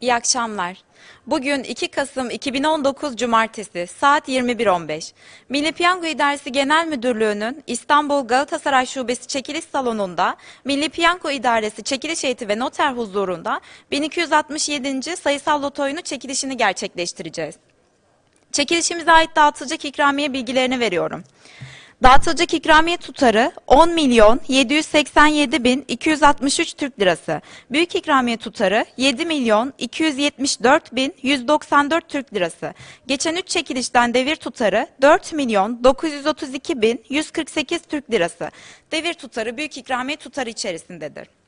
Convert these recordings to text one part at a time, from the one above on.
İyi akşamlar. Bugün 2 Kasım 2019 Cumartesi saat 21.15. Milli Piyango İdaresi Genel Müdürlüğü'nün İstanbul Galatasaray Şubesi çekiliş salonunda Milli Piyango İdaresi çekiliş heyeti ve noter huzurunda 1267. sayısal loto oyunu çekilişini gerçekleştireceğiz. Çekilişimize ait dağıtılacak ikramiye bilgilerini veriyorum. Dağıtılacak ikramiye tutarı 10 milyon 787 bin 263 Türk lirası. Büyük ikramiye tutarı 7 milyon 274 bin 194 Türk lirası. Geçen 3 çekilişten devir tutarı 4 milyon 932 bin 148 Türk lirası. Devir tutarı büyük ikramiye tutarı içerisindedir.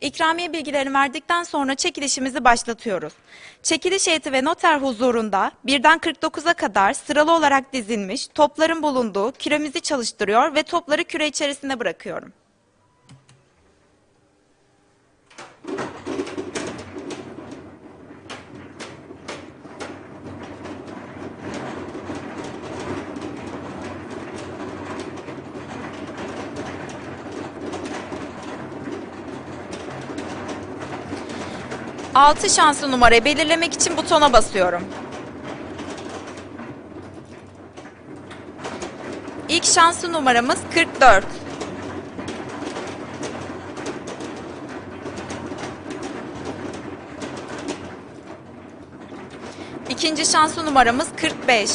İkramiye bilgilerini verdikten sonra çekilişimizi başlatıyoruz. Çekiliş heyeti ve noter huzurunda birden 49'a kadar sıralı olarak dizilmiş topların bulunduğu küremizi çalıştırıyor ve topları küre içerisine bırakıyorum. Altı şanslı numarayı belirlemek için butona basıyorum. İlk şanslı numaramız 44. İkinci şanslı numaramız 45.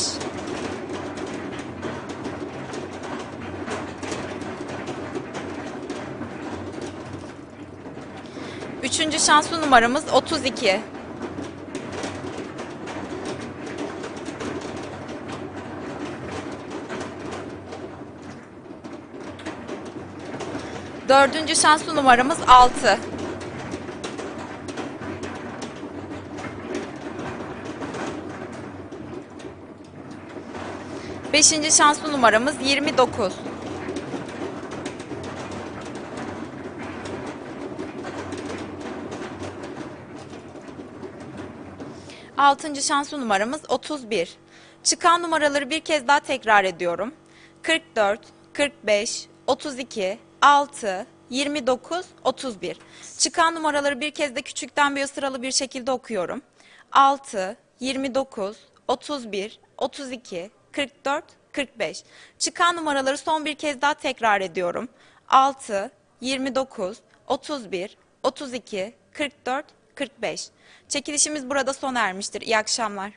Üçüncü şanslı numaramız 32. Dördüncü şanslı numaramız 6. Beşinci şanslı numaramız 29. Altıncı şanslı numaramız 31. Çıkan numaraları bir kez daha tekrar ediyorum. 44, 45, 32, 6, 29, 31. Çıkan numaraları bir kez de küçükten bir sıralı bir şekilde okuyorum. 6, 29, 31, 32, 44, 45. Çıkan numaraları son bir kez daha tekrar ediyorum. 6, 29, 31, 32, 44, 45. Çekilişimiz burada sona ermiştir. İyi akşamlar.